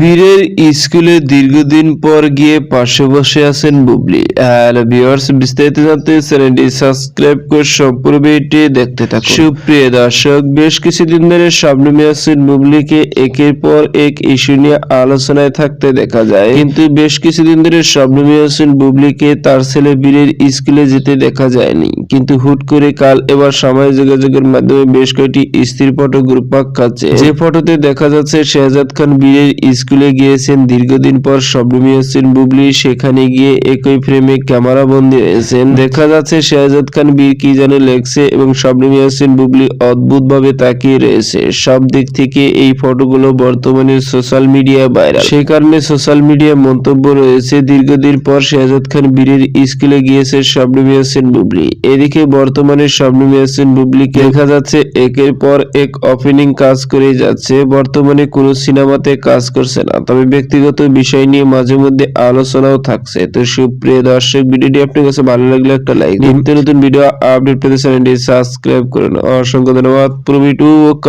বীরের স্কুলে দীর্ঘদিন পর গিয়ে পাশে বসে আছেন বুবলি। হ্যালো ভিউয়ার্স বিস্তারিত জানতে চ্যানেলটি সাবস্ক্রাইব করে সম্পূর্ণ ভিডিওটি দেখতে থাকুন। সুপ্রিয় দর্শক, বেশ কিছুদিন ধরে শবনমী আছেন বুবলিকে একের পর এক ইস্যু নিয়ে আলোচনায় থাকতে দেখা যায়। কিন্তু বেশ কিছুদিন ধরে শবনমী হোসেন বুবলিকে তার ছেলে বীরের স্কুলে যেতে দেখা যায়নি। কিন্তু হুট করে কাল এবার সামাজিক যোগাযোগের মাধ্যমে বেশ কয়েকটি স্ত্রীর ফটো গ্রুপাক খাচ্ছে যে ফটোতে দেখা যাচ্ছে শেহজাদ খান বীরের গিয়েছেন, দীর্ঘদিন পর শবনমী হোসেন বুবলি সেখানে গিয়ে একই ফ্রেমে ক্যামেরা বন্দি হয়েছেন। দেখা যাচ্ছে, শেহজাদ খান বীর কি জানে লেখছে এবং শবনমী হোসেন বুবলি অদ্ভুত ভাবে তাকিয়ে রয়েছে। সব দিক থেকে এই ফটোগুলো বর্তমানে সোশ্যাল মিডিয়া ভাইরাল। সে কারণে সোশ্যাল মিডিয়া মন্তব্য রয়েছে, দীর্ঘদিন পর শেহজাদ খান বীরের স্কুলে গিয়েছে শবনমী হোসেন বুবলি। এদিকে বর্তমানে শবনমী হোসেন বুবলিকে দেখা যাচ্ছে, একের পর এক ওপেনিং কাজ করে যাচ্ছে। বর্তমানে কোনো সিনেমাতে কাজ করছে না। তবে ব্যক্তিগত বিষয় নিয়ে মাঝে মধ্যে আলোচনাও থাকছে। তো সুপ্রিয় দর্শক, ভিডিওটি আপনার কাছে ভালো লাগলে একটা লাইক নিত্য নতুন ভিডিও আপডেট পেতে চ্যানেলটি সাবস্ক্রাইব করুন অসংখ্য ধন্যবাদ। পুরো ভিডিও করার